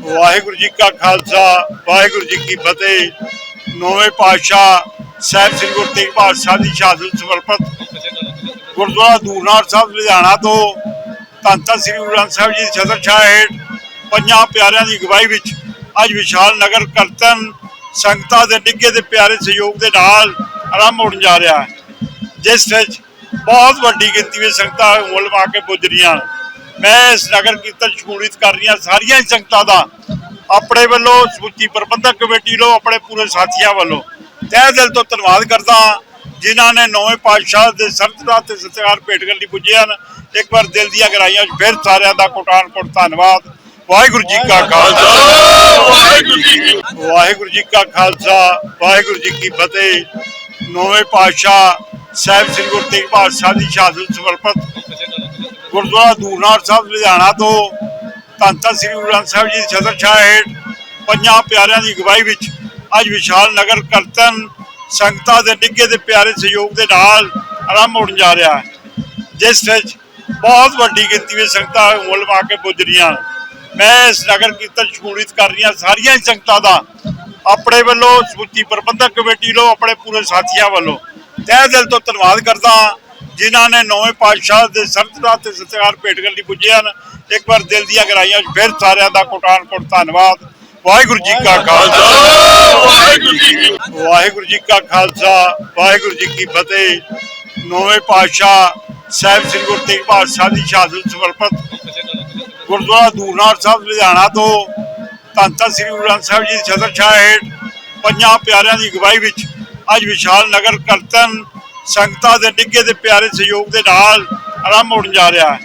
ਵਾਹਿਗੁਰੂ ਜੀ ਕਾ ਖਾਲਸਾ, ਵਾਹਿਗੁਰੂ ਜੀ ਕੀ ਫਤਿਹ। ਨੌਵੇਂ ਪਾਤਸ਼ਾਹ ਸਾਹਿਬ ਸ੍ਰੀ ਗੁਰੂ ਤੇਗ ਬਹਾਦਰ ਸਾਹਿਬ ਦੀ ਸ਼ਹਾਦਤ ਸਮਰਪਿਤ ਗੁਰਦੁਆਰਾ ਦੂਰਨਾਰ ਸਾਹਿਬ, ਲੁਧਿਆਣਾ ਤੋਂ ਧੰਨ ਧੰਨ ਸ੍ਰੀ ਗੁਰੂ ਗ੍ਰੰਥ ਸਾਹਿਬ ਜੀ ਦੀ ਛਤਰ ਛਾਇਆ ਹੇਠ ਪੰਜਾਂ ਪਿਆਰਿਆਂ ਦੀ ਅਗਵਾਈ ਵਿੱਚ ਅੱਜ ਵਿਸ਼ਾਲ ਨਗਰ ਕਰਤਨ ਸੰਗਤਾਂ ਦੇ ਨਿੱਘੇ ਦੇ ਪਿਆਰੇ ਸਹਿਯੋਗ ਦੇ ਨਾਲ ਆਰੰਭ ਹੋਣ ਜਾ ਰਿਹਾ ਹੈ, ਜਿਸ ਵਿੱਚ ਬਹੁਤ ਵੱਡੀ ਗਿਣਤੀ ਵਿੱਚ ਸੰਗਤਾਂ ਮੁੱਲ ਪਾ ਕੇ ਪੁੱਜ ਰਹੀਆਂ ਹਨ। ਮੈਂ ਇਸ ਨਗਰ ਕੀਰਤਨ ਸ਼ਮੂਲੀਅਤ ਕਰ ਰਹੀਆਂ ਸਾਰੀਆਂ ਸੰਗਤਾਂ ਦਾ ਆਪਣੇ ਵੱਲੋਂ ਸਮੁੱਚੀ ਪ੍ਰਬੰਧਕ ਕਮੇਟੀ ਵੱਲੋਂ ਆਪਣੇ ਪੂਰੇ ਸਾਥੀਆਂ ਵੱਲੋਂ ਤਹਿ ਦਿਲ ਤੋਂ ਧੰਨਵਾਦ ਕਰਦਾ ਜਿਨ੍ਹਾਂ ਨੇ ਨੌਵੇਂ ਪਾਤਸ਼ਾਹ ਦੇ ਸਰਤਿਕਾਰ ਤੇ ਸਤਿਕਾਰ ਭੇਟ ਕਰਨ ਲਈ ਪੁੱਜੇ ਹਨ। ਇੱਕ ਵਾਰ ਦਿਲ ਦੀਆਂ ਗਹਿਰਾਈਆਂ ਵਿੱਚ ਫਿਰ ਸਾਰਿਆਂ ਦਾ ਕੋਟਾਨ ਕੋਟ ਧੰਨਵਾਦ। ਵਾਹਿਗੁਰੂ ਜੀ ਕਾ ਖਾਲਸਾ। ਵਾਹਿਗੁਰੂ ਜੀ ਕੀ ਵਾਹਿਗੁਰੂ ਜੀ ਕਾ ਖਾਲਸਾ। ਵਾਹਿਗੁਰੂ ਜੀ ਕੀ ਫਤਿਹ। ਨੌਵੇਂ ਪਾਤਸ਼ਾਹ ਸਾਹਿਬ ਸ੍ਰੀ ਗੁਰੂ ਤੇਗ ਬਹਾਦਰ ਸਾਹਿਬ ਦੀ ਸ਼ਹਾਦਤ ਸਮਰਪਿਤ ਗੁਰਦੁਆਰਾ ਦੂਰਨਾਰ ਸਾਹਿਬ, ਲੁਧਿਆਣਾ ਤੋਂ ਧੰਨ ਧੰਨ ਸ੍ਰੀ ਗੁਰੂ ਗ੍ਰੰਥ ਸਾਹਿਬ ਜੀ ਦੀ ਛਤਰ ਛਾਇਆ ਹੇਠ ਪੰਜਾਂ ਪਿਆਰਿਆਂ ਦੀ ਅਗਵਾਈ ਵਿੱਚ ਅੱਜ ਵਿਸ਼ਾਲ ਨਗਰ ਕਰਤਨ ਸੰਗਤਾਂ ਦੇ ਨਿੱਘੇ ਦੇ ਪਿਆਰੇ ਸਹਿਯੋਗ ਦੇ ਨਾਲ ਆਰੰਭ ਹੋਣ ਜਾ ਰਿਹਾ ਹੈ। ਜਿਸ ਵਿੱਚ ਬਹੁਤ ਵੱਡੀ ਗਿਣਤੀ ਵਿੱਚ ਸੰਗਤਾਂ ਮੁੱਲ ਪਾ ਕੇ ਪੁੱਜ ਰਹੀਆਂ ਮੈਂ ਇਸ ਨਗਰ ਕੀਰਤਨ ਸ਼ਮੂਲੀਅਤ ਕਰ ਰਹੀਆਂ ਸਾਰੀਆਂ ਹੀ ਸੰਗਤਾਂ ਦਾ ਆਪਣੇ ਵੱਲੋਂ ਸਮੁੱਚੀ ਪ੍ਰਬੰਧਕ ਕਮੇਟੀ ਵੱਲੋਂ, ਆਪਣੇ ਪੂਰੇ ਸਾਥੀਆਂ ਵੱਲੋਂ ਤਹਿ ਦਿਲ ਤੋਂ ਧੰਨਵਾਦ ਕਰਦਾ ਹਾਂ। ਜਿਨ੍ਹਾਂ ਨੇ ਨੌਵੇਂ ਪਾਤਸ਼ਾਹ ਦੇ ਸਰਤਿਕਾਰ ਤੇ ਸਤਿਕਾਰ ਭੇਟ ਕਰਨ ਲਈ ਪੁੱਜੇ ਹਨ ਇੱਕ ਵਾਰ ਦਿਲ ਦੀਆਂ ਗਹਿਰਾਈਆਂ ਵਿੱਚ ਫਿਰ ਸਾਰਿਆਂ ਦਾ ਕੋਟਾਨ ਕੋਟ ਧੰਨਵਾਦ। ਵਾਹਿਗੁਰੂ ਜੀ ਕਾ ਖਾਲਸਾ। ਵਾਹਿਗੁਰੂ ਜੀ ਕੀ ਵਾਹਿਗੁਰੂ ਜੀ ਕਾ ਖਾਲਸਾ ਵਾਹਿਗੁਰੂ ਜੀ ਕੀ ਫਤਿਹ। ਨੌਵੇਂ ਪਾਤਸ਼ਾਹ ਸਾਹਿਬ ਸ੍ਰੀ ਗੁਰੂ ਤੇਗ ਬਹਾਦਰ ਸਾਹਿਬ ਦੀ ਸ਼ਹਾਦਤ ਸਮਰਪਿਤ ਗੁਰਦੁਆਰਾ ਦੂਰਨਾਰ ਸਾਹਿਬ ਲੁਧਿਆਣਾ ਤੋਂ ਧੰਨ ਧੰਨ ਸ੍ਰੀ ਗੁਰੂ ਗ੍ਰੰਥ ਸਾਹਿਬ ਜੀ ਦੀ ਛਤਰ ਛਾਇਆ ਹੇਠ ਪੰਜਾਂ ਪਿਆਰਿਆਂ ਦੀ ਅਗਵਾਈ ਵਿੱਚ ਅੱਜ ਵਿਸ਼ਾਲ ਨਗਰ ਕਰਤਨ ਸੰਗਤਾਂ ਦੇ ਨਿੱਘੇ ਦੇ ਪਿਆਰੇ ਸਹਿਯੋਗ ਦੇ ਨਾਲ ਆਰੰਭ ਹੋਣ ਜਾ ਰਿਹਾ ਹੈ।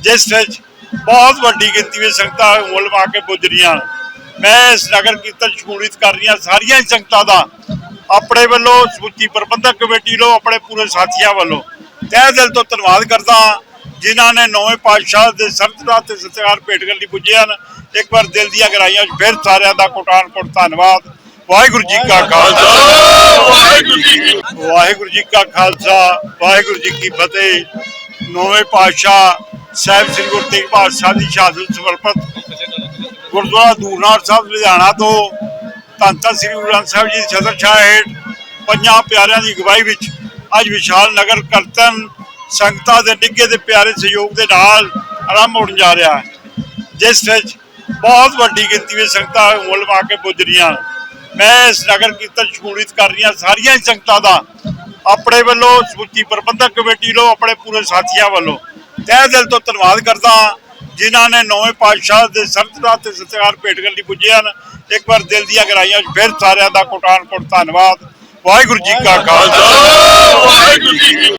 ਜਿਸ ਵਿੱਚ ਬਹੁਤ ਵੱਡੀ ਗਿਣਤੀ ਵਿੱਚ ਸੰਗਤਾਂ ਮੁੱਲ ਮਾ ਕੇ ਪੁੱਜ ਰਹੀਆਂ ਮੈਂ ਇਸ ਨਗਰ ਕੀਰਤਨ ਸ਼ਮੂਲੀਅਤ ਕਰ ਰਹੀਆਂ ਸਾਰੀਆਂ ਹੀ ਸੰਗਤਾਂ ਦਾ ਆਪਣੇ ਵੱਲੋਂ ਸਮੁੱਚੀ ਪ੍ਰਬੰਧਕ ਕਮੇਟੀ ਵੱਲੋਂ, ਆਪਣੇ ਪੂਰੇ ਸਾਥੀਆਂ ਵੱਲੋਂ ਤਹਿ ਦਿਲ ਤੋਂ ਧੰਨਵਾਦ ਕਰਦਾ ਹਾਂ, ਜਿਨ੍ਹਾਂ ਨੇ ਨੌਵੇਂ ਪਾਤਸ਼ਾਹ ਦੇ ਸਰਤਿਕਾਰ ਤੇ ਸਤਿਕਾਰ ਭੇਟ ਕਰਨ ਲਈ ਪੁੱਜੇ ਹਨ। ਇੱਕ ਵਾਰ ਦਿਲ ਦੀਆਂ ਗਹਿਰਾਈਆਂ ਵਿੱਚ ਫਿਰ ਸਾਰਿਆਂ ਦਾ ਕੋਟਾਨ ਕੋਟ ਧੰਨਵਾਦ। ਵਾਹਿਗੁਰੂ ਜੀ ਕਾ ਖਾਲਸਾ। ਵਾਹਿਗੁਰੂ ਜੀ ਕੀ ਵਾਹਿਗੁਰੂ ਜੀ ਕਾ ਖਾਲਸਾ ਵਾਹਿਗੁਰੂ ਜੀ ਕੀ ਫਤਿਹ। ਨੌਵੇਂ ਪਾਤਸ਼ਾਹ ਸਾਹਿਬ ਸ੍ਰੀ ਗੁਰੂ ਤੇਗ ਬਹਾਦਰ ਸਾਹਿਬ ਦੀ ਸ਼ਹਾਦਤ ਸਮਰਪਿਤ ਗੁਰਦੁਆਰਾ ਦੂਰਨਾਰ ਸਾਹਿਬ ਲੁਧਿਆਣਾ ਤੋਂ ਧੰਨ ਧੰਨ ਸ੍ਰੀ ਗੁਰੂ ਗ੍ਰੰਥ ਸਾਹਿਬ ਜੀ ਦੀ ਛਤਰ ਛਾਇਆ ਹੇਠ ਪੰਜਾਂ ਪਿਆਰਿਆਂ ਦੀ ਅਗਵਾਈ ਵਿੱਚ ਅੱਜ ਵਿਸ਼ਾਲ ਨਗਰ ਕਰਤਨ ਸੰਗਤਾਂ ਦੇ ਨਿੱਘੇ ਦੇ ਪਿਆਰੇ ਸਹਿਯੋਗ ਦੇ ਨਾਲ ਆਰੰਭ ਹੋਣ ਜਾ ਰਿਹਾ ਹੈ ਜਿਸ ਵਿੱਚ ਬਹੁਤ ਵੱਡੀ ਗਿਣਤੀ ਵਿੱਚ ਸੰਗਤਾਂ ਮੁੱਲ ਪਾ ਕੇ ਪੁੱਜ ਰਹੀਆਂ। ਹਨ ਮੈਂ ਇਸ ਨਗਰ ਕੀਰਤਨ ਸ਼ਮੂਲੀਅਤ ਕਰ ਰਹੀਆਂ ਸਾਰੀਆਂ ਹੀ ਸੰਗਤਾਂ ਦਾ, ਆਪਣੇ ਵੱਲੋਂ ਸਮੁੱਚੀ ਪ੍ਰਬੰਧਕ ਕਮੇਟੀ ਵੱਲੋਂ, ਆਪਣੇ ਪੂਰੇ ਸਾਥੀਆਂ ਵੱਲੋਂ ਤਹਿ ਦਿਲ ਤੋਂ ਧੰਨਵਾਦ ਕਰਦਾ ਹਾਂ, ਜਿਨ੍ਹਾਂ ਨੇ ਨੌਵੇਂ ਪਾਤਸ਼ਾਹ ਦੇ ਸਰਤਿਕਾਰ ਤੇ ਸਤਿਕਾਰ ਭੇਟ ਕਰਨ ਲਈ ਪੁੱਜੇ ਹਨ। ਇੱਕ ਵਾਰ ਦਿਲ ਦੀਆਂ ਗਹਿਰਾਈਆਂ ਵਿੱਚ ਫਿਰ ਸਾਰਿਆਂ ਦਾ ਕੋਟਾਨ ਕੋਟ ਧੰਨਵਾਦ। ਵਾਹਿਗੁਰੂ ਜੀ ਕਾ ਖਾਲਸਾ। ਵਾਹਿਗੁਰੂ ਜੀ